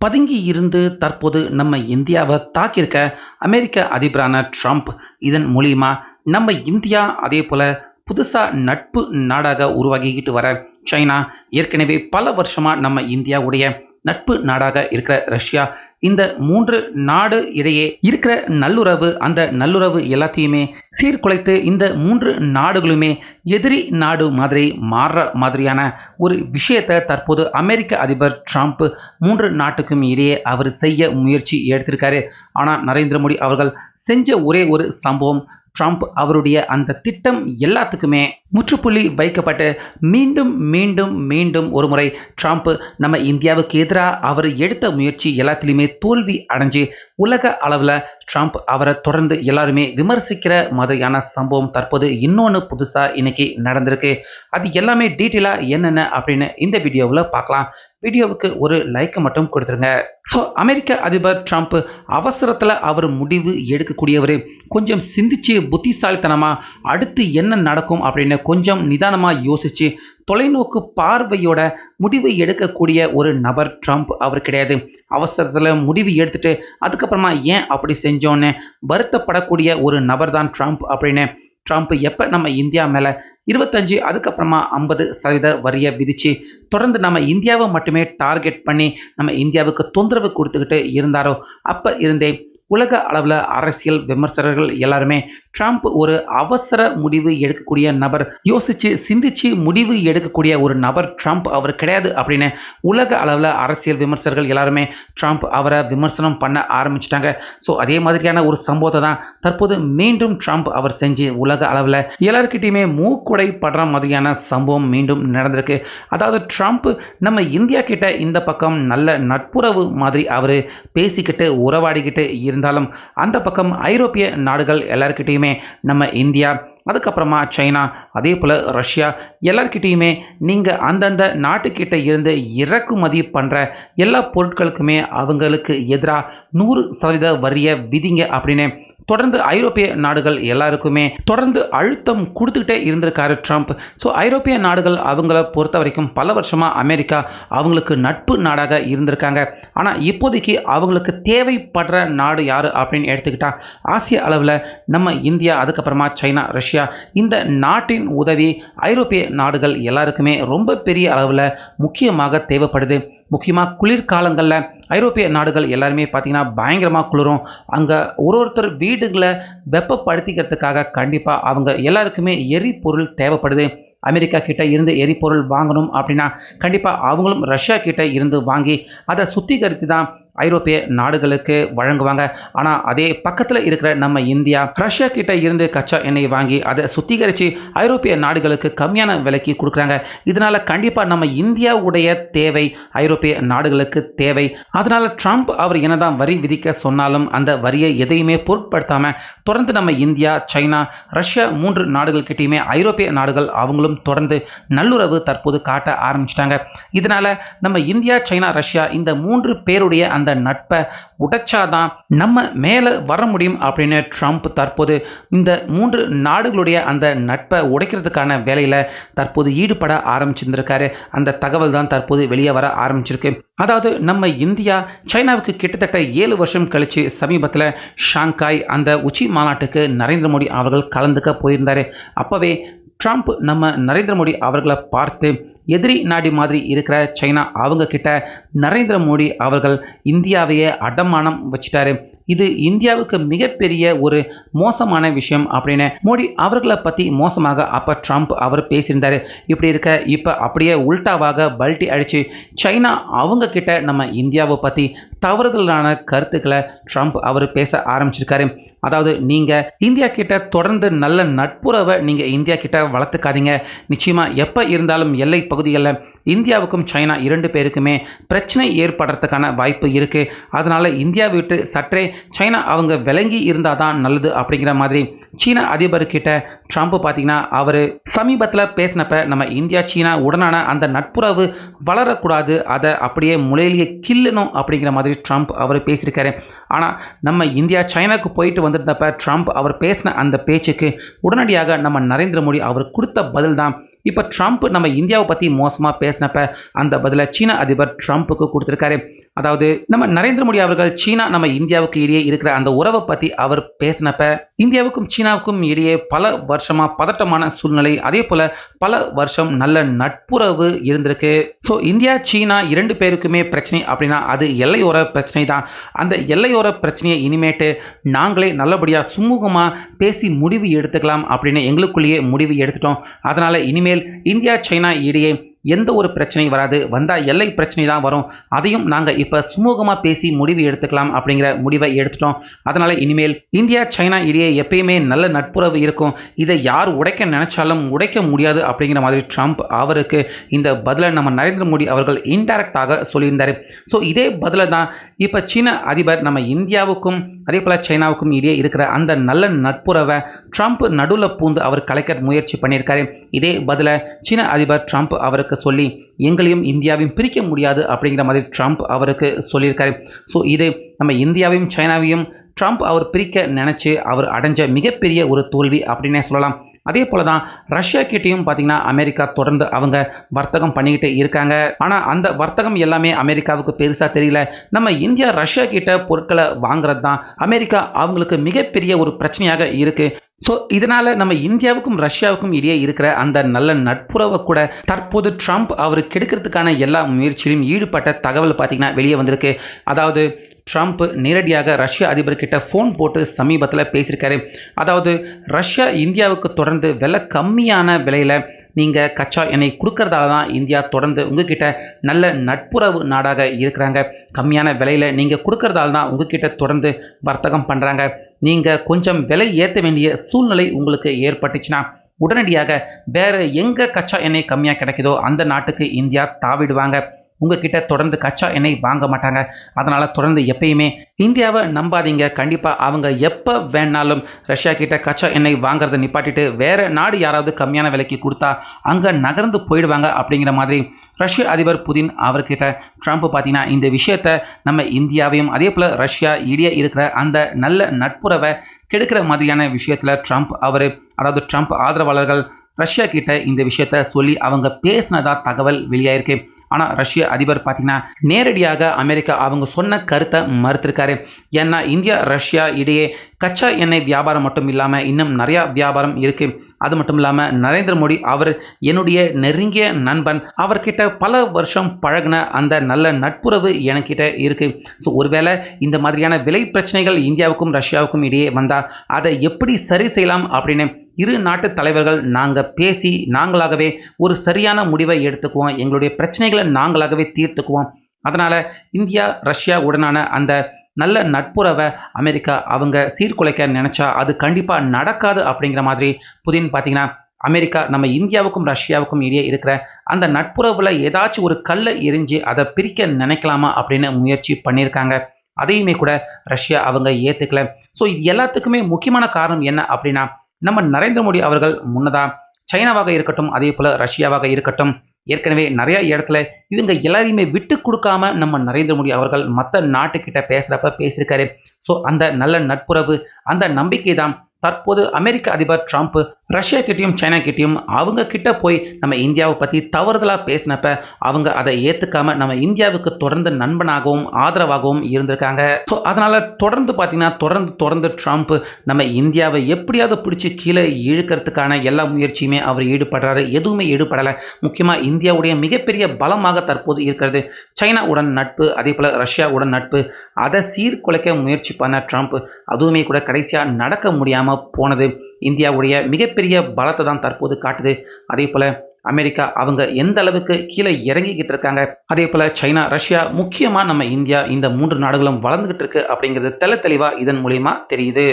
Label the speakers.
Speaker 1: பதுங்கி இருந்து தற்போது நம்ம இந்தியாவை தாக்கியிருக்க அமெரிக்க அதிபரான ட்ரம்ப். இதன் மூலியமா நம்ம இந்தியா அதே போல புதுசாக நட்பு நாடாக உருவாகிக்கிட்டு வர சைனா ஏற்கனவே பல வருஷமாக நம்ம இந்தியாவுடைய நட்பு நாடாக இருக்கிற ரஷ்யா இந்த மூன்று நாடு இடையே இருக்கிற நல்லுறவு அந்த நல்லுறவு எல்லாத்தையுமே சீர்குலைத்து இந்த மூன்று நாடுகளுமே எதிரி நாடு மாதிரி மாறுற மாதிரியான ஒரு விஷயத்தை தற்போது அமெரிக்க அதிபர் ட்ரம்ப் மூன்று நாட்டுக்கும் இடையே அவர் செய்ய முயற்சி எடுத்திருக்காரு. ஆனால் நரேந்திர மோடி அவர்கள் செஞ்ச ஒரே ஒரு சம்பவம் ட்ரம்ப் அவருடைய அந்த திட்டம் எல்லாத்துக்குமே முற்றுப்புள்ளி வைக்கப்பட்டு மீண்டும் மீண்டும் மீண்டும் ஒரு முறை ட்ரம்ப் நம்ம இந்தியாவுக்கு எதிராக அவர் எடுத்த முயற்சி எல்லாத்துலேயுமே தோல்வி அடைஞ்சு உலக அளவில் ட்ரம்ப் அவரை தொடர்ந்து எல்லாருமே விமர்சிக்கிற மாதிரியான சம்பவம் தற்போது இன்னொன்று புதுசாக இன்னைக்கு நடந்திருக்கு. அது எல்லாமே டீட்டெயிலாக என்னென்ன அப்படின்னு இந்த வீடியோவில் பார்க்கலாம். வீடியோவுக்கு ஒரு லைக்கை மட்டும் கொடுத்துருங்க. ஸோ அமெரிக்க அதிபர் ட்ரம்ப் அவசரத்தில் அவர் முடிவு எடுக்கக்கூடியவர். கொஞ்சம் சிந்திச்சு புத்திசாலித்தனமாக அடுத்து என்ன நடக்கும் அப்படின்னு கொஞ்சம் நிதானமாக யோசிச்சு தொலைநோக்கு பார்வையோட முடிவு எடுக்கக்கூடிய ஒரு நபர் ட்ரம்ப் அவர் கிடையாது. அவசரத்தில் முடிவு எடுத்துட்டு அதுக்கப்புறமா ஏன் அப்படி செஞ்சோன்னு வருத்தப்படக்கூடிய ஒரு நபர் தான் ட்ரம்ப் அப்படின்னு ட்ரம்ப் எப்போ நம்ம இந்தியா மேலே இருபத்தஞ்சு அதுக்கப்புறமா ஐம்பது சதவீத வரியை விதித்து தொடர்ந்து நம்ம இந்தியாவை மட்டுமே டார்கெட் பண்ணி நம்ம இந்தியாவுக்கு தொந்தரவு கொடுத்துக்கிட்டு இருந்தாரோ அப்போ இருந்தே உலக அளவில் அரசியல் விமர்சகர்கள் எல்லாருமே ட்ரம்ப் ஒரு அவசர முடிவு எடுக்கக்கூடிய நபர் யோசிச்சு சிந்திச்சு முடிவு எடுக்கக்கூடிய ஒரு நபர் ட்ரம்ப் அவர் கிடையாது அப்படின்னு உலக அளவில் அரசியல் விமர்சகர்கள் எல்லாருமே ட்ரம்ப் அவரை விமர்சனம் பண்ண ஆரம்பிச்சிட்டாங்க. ஸோ அதே மாதிரியான ஒரு சம்பவத்தை தான் தற்போது மீண்டும் ட்ரம்ப் அவர் செஞ்சு உலக அளவில் எல்லாருக்கிட்டையுமே மூக்குடை படுற மாதிரியான சம்பவம் மீண்டும் நடந்திருக்கு. அதாவது ட்ரம்ப் நம்ம இந்தியா கிட்ட இந்த பக்கம் நல்ல நட்புறவு மாதிரி அவர் பேசிக்கிட்டு உறவாடிக்கிட்டு இருந்தாலும் அந்த பக்கம் ஐரோப்பிய நாடுகள் எல்லாருக்கிட்டையும் நம்ம இந்தியா அதுக்கப்புறமா சைனா அதே போல் ரஷ்யா எல்லார்கிட்டேயுமே நீங்கள் அந்தந்த நாட்டுக்கிட்ட இருந்து இறக்குமதி பண்ணுற எல்லா பொருட்களுக்குமே அவங்களுக்கு எதிராக நூறு சதவீத வரியை விதிங்க அப்படின்னு தொடர்ந்து ஐரோப்பிய நாடுகள் எல்லாருக்குமே தொடர்ந்து அழுத்தம் கொடுத்துக்கிட்டே இருந்திருக்காரு ட்ரம்ப். ஸோ ஐரோப்பிய நாடுகள் அவங்கள பொறுத்த வரைக்கும் பல வருஷமாக அமெரிக்கா அவங்களுக்கு நட்பு நாடாக இருந்திருக்காங்க. ஆனால் இப்போதைக்கு அவங்களுக்கு தேவைப்படுற நாடு யார் அப்படின்னு எடுத்துக்கிட்டால் ஆசிய அளவில் நம்ம இந்தியா அதுக்கப்புறமா சைனா ரஷ்யா. இந்த நாட்டின் உதவி ஐரோப்பிய நாடுகள் எல்லாருக்குமே ரொம்ப பெரிய அளவில் முக்கியமாக தேவைப்படுது. முக்கியமாக குளிர்காலங்களில் ஐரோப்பிய நாடுகள் எல்லாருமே பார்த்திங்கன்னா பயங்கரமாக குளிரும். அங்கே ஒரு ஒருத்தர் வீடுகளை வெப்பப்படுத்திக்கிறதுக்காக கண்டிப்பாக அவங்க எல்லாருக்குமே எரிபொருள் தேவைப்படுது. அமெரிக்கா கிட்ட இருந்து எரிபொருள் வாங்கணும் அப்படின்னா கண்டிப்பாக அவங்களும் ரஷ்யா கிட்ட இருந்து வாங்கி அதை சுத்திகரித்து தான் ஐரோப்பிய நாடுகளுக்கு வழங்குவாங்க. ஆனால் அதே பக்கத்தில் இருக்கிற நம்ம இந்தியா ரஷ்யா கிட்ட இருந்து கச்சா எண்ணெய் வாங்கி அதை சுத்திகரித்து ஐரோப்பிய நாடுகளுக்கு கம்மியான விலைக்கு கொடுக்குறாங்க. இதனால கண்டிப்பாக நம்ம இந்தியாவுடைய தேவை ஐரோப்பிய நாடுகளுக்கு தேவை. அதனால் ட்ரம்ப் அவர் என்னதான் வரி விதிக்க சொன்னாலும் அந்த வரியை எதையுமே பொருட்படுத்தாமல் தொடர்ந்து நம்ம இந்தியா சைனா ரஷ்யா மூன்று நாடுகள் கிட்டேயுமே ஐரோப்பிய நாடுகள் அவங்களும் தொடர்ந்து நல்லுறவு தற்போது காட்ட ஆரம்பிச்சிட்டாங்க. இதனால் நம்ம இந்தியா சைனா ரஷ்யா இந்த மூன்று பேருடைய அந்த நட்பை உடைச்சாதான் நம்ம மேலே வர முடியும் அப்படின்னு ட்ரம்ப் தற்போது இந்த மூன்று நாடுகளுடைய அந்த நட்பை உடைக்கிறதுக்கான வேலையில் தற்போது ஈடுபட ஆரம்பிச்சிருந்திருக்காரு. அந்த தகவல் தான் தற்போது வெளியே வர ஆரம்பிச்சிருக்கு. அதாவது நம்ம இந்தியா சைனாவுக்கு கிட்டத்தட்ட ஏழு வருஷம் கழித்து சமீபத்தில் ஷாங்காய் அந்த உச்சி மாநாட்டுக்கு நரேந்திர மோடி அவர்கள் கலந்துக்க போயிருந்தார். அப்போவே ட்ரம்ப் நம்ம நரேந்திர மோடி அவர்களை பார்த்து எதிரி நாடி மாதிரி இருக்கிற சைனா அவங்க கிட்ட நரேந்திர மோடி அவர்கள் இந்தியாவையே அடமானம் வச்சிட்டாரு. இது இந்தியாவுக்கு மிகப்பெரிய ஒரு மோசமான விஷயம் அப்படின்னு மோடி அவர்களை பற்றி மோசமாக அப்போ ட்ரம்ப் அவர் பேசியிருந்தாரு. இப்படி இருக்க இப்போ அப்படியே உல்டாவாக பல்ட்டி அடித்து சைனா அவங்க கிட்ட நம்ம இந்தியாவை பற்றி தவறுதலான கருத்துக்களை ட்ரம்ப் அவர் பேச ஆரம்பிச்சிருக்காரு. அதாவது நீங்கள் இந்தியா கிட்ட தொடர்ந்து நல்ல நட்புறவை நீங்கள் இந்தியா கிட்ட வளர்த்துக்காதீங்க. நிச்சயமாக எப்போ இருந்தாலும் எல்லை பகுதிகளில் இந்தியாவுக்கும் சைனா இரண்டு பேருக்குமே பிரச்சனை ஏற்படுறதுக்கான வாய்ப்பு இருக்குது அதனால் இந்தியா விட்டு சற்றே சைனா அவங்க விளங்கி இருந்தால் தான் நல்லது அப்படிங்கிற மாதிரி சீன அதிபர்கிட்ட ட்ரம்ப் பார்த்தீங்கன்னா அவர் சமீபத்தில் பேசினப்ப நம்ம இந்தியா சீனா உடனான அந்த நட்புறவு வளரக்கூடாது அதை அப்படியே முளையிலேயே கில்லணும் அப்படிங்கிற மாதிரி ட்ரம்ப் அவர் பேசியிருக்காரு. ஆனால் நம்ம இந்தியா சைனாக்கு போயிட்டு வந்திருந்தப்ப ட்ரம்ப் அவர் பேசின அந்த பேச்சுக்கு உடனடியாக நம்ம நரேந்திர மோடி அவர் கொடுத்த பதில் தான். இப்போ ட்ரம்ப் நம்ம இந்தியாவை பற்றி மோசமாக பேசினப்ப அந்த பதிலை சீன அதிபர் ட்ரம்ப்புக்கு கொடுத்துருக்காரு. அதாவது நம்ம நரேந்திர மோடி அவர்கள் சீனா நம்ம இந்தியாவுக்கு இடையே இருக்கிற அந்த உறவை பத்தி அவர் பேசினப்ப இந்தியாவுக்கும் சீனாவுக்கும் இடையே பல வருஷமா பதட்டமான சூழ்நிலை. அதே போல பல வருஷம் நல்ல நட்புறவு இருந்திருக்கு. ஸோ இந்தியா சீனா இரண்டு பேருக்குமே பிரச்சனை அப்படின்னா அது எல்லையோர பிரச்சனை தான். அந்த எல்லையோர பிரச்சனையை இனிமேட்டு நாங்களே நல்லபடியாக சுமூகமாக பேசி முடிவு எடுத்துக்கலாம் அப்படின்னு எங்களுக்குள்ளேயே முடிவு எடுத்துட்டோம். அதனால் இனிமேல் இந்தியா சைனா இடையே எந்த ஒரு பிரச்சனையும் வராது. வந்தால் எல்லை பிரச்சனை தான் வரும். அதையும் நாங்கள் இப்போ சுமூகமாக பேசி முடிவு எடுத்துக்கலாம் அப்படிங்கிற முடிவை எடுத்துட்டோம். அதனால் இனிமேல் இந்தியா சைனா இடையே எப்பயுமே நல்ல நட்புறவு இருக்கும். இதை யார் உடைக்க நினைச்சாலும் உடைக்க முடியாது அப்படிங்கிற மாதிரி ட்ரம்ப் அவருக்கு இந்த பதிலை நம்ம நரேந்திர மோடி அவர்கள் இன்டைரக்டாக சொல்லியிருந்தார். ஸோ இதே பதிலை தான் இப்போ சீன அதிபர் நம்ம இந்தியாவுக்கும் அதே போல் சைனாவுக்கும் இடையே இருக்கிற அந்த நல்ல நட்புறவை ட்ரம்ப் நடுவில் பூந்து அவர் கலைக்க முயற்சி பண்ணியிருக்காரு. இதே பதில சீன அதிபர் ட்ரம்ப் அவருக்கு சொல்லி எங்களையும் இந்தியாவையும் பிரிக்க முடியாது அப்படிங்கிற மாதிரி ட்ரம்ப் அவருக்கு சொல்லியிருக்காரு. ஸோ இது நம்ம இந்தியாவையும் சைனாவையும் ட்ரம்ப் அவர் பிரிக்க நினச்சி அவர் அடைஞ்ச மிகப்பெரிய ஒரு தோல்வி அப்படின்னே சொல்லலாம். அதே போல தான் ரஷ்யா கிட்டேயும் பார்த்தீங்கன்னா அமெரிக்கா தொடர்ந்து அவங்க வர்த்தகம் பண்ணிக்கிட்டு இருக்காங்க. ஆனால் அந்த வர்த்தகம் எல்லாமே அமெரிக்காவுக்கு பெருசாக தெரியல. நம்ம இந்தியா ரஷ்யா கிட்ட பொருட்களை வாங்குறது தான் அமெரிக்கா அவங்களுக்கு மிகப்பெரிய ஒரு பிரச்சனையாக இருக்குது ஸோ இதனால் நம்ம இந்தியாவுக்கும் ரஷ்யாவுக்கும் இடையே இருக்கிற அந்த நல்ல நட்புறவை கூட தற்போது ட்ரம்ப் அவர் கெடுக்கிறதுக்கான எல்லா முயற்சியிலும் ஈடுபட்ட தகவல் பார்த்தீங்கன்னா வெளியே வந்திருக்கு. அதாவது ட்ரம்ப் நேரடியாக ரஷ்ய அதிபர்கிட்ட ஃபோன் போட்டு சமீபத்தில் பேசியிருக்காரு. அதாவது ரஷ்யா இந்தியாவுக்கு தொடர்ந்து விலை கம்மியான விலையில் நீங்கள் கச்சா எண்ணெய் கொடுக்கறதால தான் இந்தியா தொடர்ந்து உங்ககிட்ட நல்ல நட்புறவு நாடாக இருக்கிறாங்க. கம்மியான விலையில் நீங்கள் கொடுக்கறதால தான் உங்ககிட்ட தொடர்ந்து வர்த்தகம் பண்ணுறாங்க நீங்கள் கொஞ்சம் விலை ஏற்ற வேண்டிய சூழ்நிலை உங்களுக்கு ஏற்பட்டுச்சுன்னா உடனடியாக வேறு எங்கே கச்சா எண்ணெய் கம்மியாக கிடைக்குதோ அந்த நாட்டுக்கு இந்தியா தாவிடுவாங்க. உங்ககிட்ட தொடர்ந்து கச்சா எண்ணெய் வாங்க மாட்டாங்க. அதனால் தொடர்ந்து எப்பயுமே இந்தியாவை நம்பாதீங்க. கண்டிப்பாக அவங்க எப்போ வேணாலும் ரஷ்யா கிட்ட கச்சா எண்ணெய் வாங்குறத நிப்பாட்டிட்டு வேறு நாடு யாராவது கம்மியான விலைக்கு கொடுத்தா அங்கே நகர்ந்து போயிடுவாங்க அப்படிங்கிற மாதிரி ரஷ்ய அதிபர் புதின் அவர்கிட்ட ட்ரம்ப் பார்த்தீங்கன்னா இந்த விஷயத்த நம்ம இந்தியாவையும் அதே போல் ரஷ்யா இடையே இருக்கிற அந்த நல்ல நட்புறவை கெடுக்கிற மாதிரியான விஷயத்தில் ட்ரம்ப் அவர் அதாவது ட்ரம்ப் ஆதரவாளர்கள் ரஷ்யா கிட்ட இந்த விஷயத்த சொல்லி அவங்க பேசினதா தகவல் வெளியாயிருக்கு. ஆனால் ரஷ்ய அதிபர் பார்த்தீங்கன்னா நேரடியாக அமெரிக்கா அவங்க சொன்ன கருத்தை மறுத்திருக்காரு. ஏன்னா இந்தியா ரஷ்யா இடையே கச்சா எண்ணெய் வியாபாரம் மட்டும் இல்லாமல் இன்னும் நிறையா வியாபாரம் இருக்குது அது மட்டும் இல்லாமல் நரேந்திர மோடி அவர் என்னுடைய நெருங்கிய நண்பன் அவர்கிட்ட பல வருஷம் பழகின அந்த நல்ல நட்புறவு எனக்கிட்ட இருக்குது ஸோ ஒருவேளை இந்த மாதிரியான விலை பிரச்சனைகள் இந்தியாவுக்கும் ரஷ்யாவுக்கும் இடையே வந்தால் அதை எப்படி சரி செய்யலாம் அப்படின்னு இரு நாட்டு தலைவர்கள் நாங்கள் பேசி நாங்களாகவே ஒரு சரியான முடிவை எடுத்துக்குவோம். எங்களுடைய பிரச்சனைகளை நாங்களாகவே தீர்த்துக்குவோம். அதனால் இந்தியா ரஷ்யா உடனான அந்த நல்ல நட்புறவை அமெரிக்கா அவங்க சீர்குலைக்க நினச்சா அது கண்டிப்பாக நடக்காது அப்படிங்கிற மாதிரி புதின் பார்த்தீங்கன்னா அமெரிக்கா நம்ம இந்தியாவுக்கும் ரஷ்யாவுக்கும் இடையே இருக்கிற அந்த நட்புறவில் ஏதாச்சும் ஒரு கல்லை எரிஞ்சு அதை பிரிக்க நினைக்கலாமா அப்படின்னு முயற்சி பண்ணியிருக்காங்க. அதையுமே கூட ரஷ்யா அவங்க ஏற்றுக்கல ஸோ இது எல்லாத்துக்குமே முக்கியமான காரணம் என்ன அப்படின்னா நம்ம நரேந்திர மோடி அவர்கள் முன்னதாக சைனாவாக இருக்கட்டும் அதே போல் ரஷ்யாவாக இருக்கட்டும் ஏற்கனவே நிறைய இடத்துல இதுங்க எல்லாரையுமே விட்டு கொடுக்காம நம்ம நரேந்திர மோடி அவர்கள் மற்ற நாட்டுக்கிட்ட பேசுகிறப்ப பேசியிருக்காரு. ஸோ அந்த நல்ல நட்புறவு அந்த நம்பிக்கை தான் தற்போது அமெரிக்க அதிபர் ட்ரம்ப் ரஷ்யா கிட்டேயும் சைனா கிட்டேயும் அவங்க கிட்ட போய் நம்ம இந்தியாவை பற்றி தவறுதலாக பேசினப்ப அவங்க அதை ஏற்றுக்காம நம்ம இந்தியாவுக்கு தொடர்ந்து நண்பனாகவும் ஆதரவாகவும் இருந்திருக்காங்க. ஸோ அதனால் தொடர்ந்து பார்த்தீங்கன்னா தொடர்ந்து தொடர்ந்து ட்ரம்ப் நம்ம இந்தியாவை எப்படியாவது பிடிச்சி கீழே இழுக்கிறதுக்கான எல்லா முயற்சியுமே அவர் ஈடுபடுறாரு. எதுவுமே ஈடுபடலை. முக்கியமாக இந்தியாவுடைய மிகப்பெரிய பலமாக தற்போது இருக்கிறது சைனாவுடன் நட்பு அதே போல் ரஷ்யாவுடன் நட்பு. அதை சீர்குலைக்க முயற்சி பண்ண ட்ரம்ப் அதுவுமே கூட கடைசியாக நடக்க முடியாமல் போனது. இந்தியாவுடைய மிகப்பெரிய பலத்தை தான் தற்போது காட்டுது. அதே போல் அமெரிக்கா அவங்க எந்த அளவுக்கு கீழே இறங்கிக்கிட்டு இருக்காங்க. அதே போல் சைனா ரஷ்யா முக்கியமாக நம்ம இந்தியா இந்த மூன்று நாடுகளும் வளர்ந்துகிட்டு இருக்கு அப்படிங்கிறது தெல தெளிவாக இதன் மூலியமாக தெரியுது.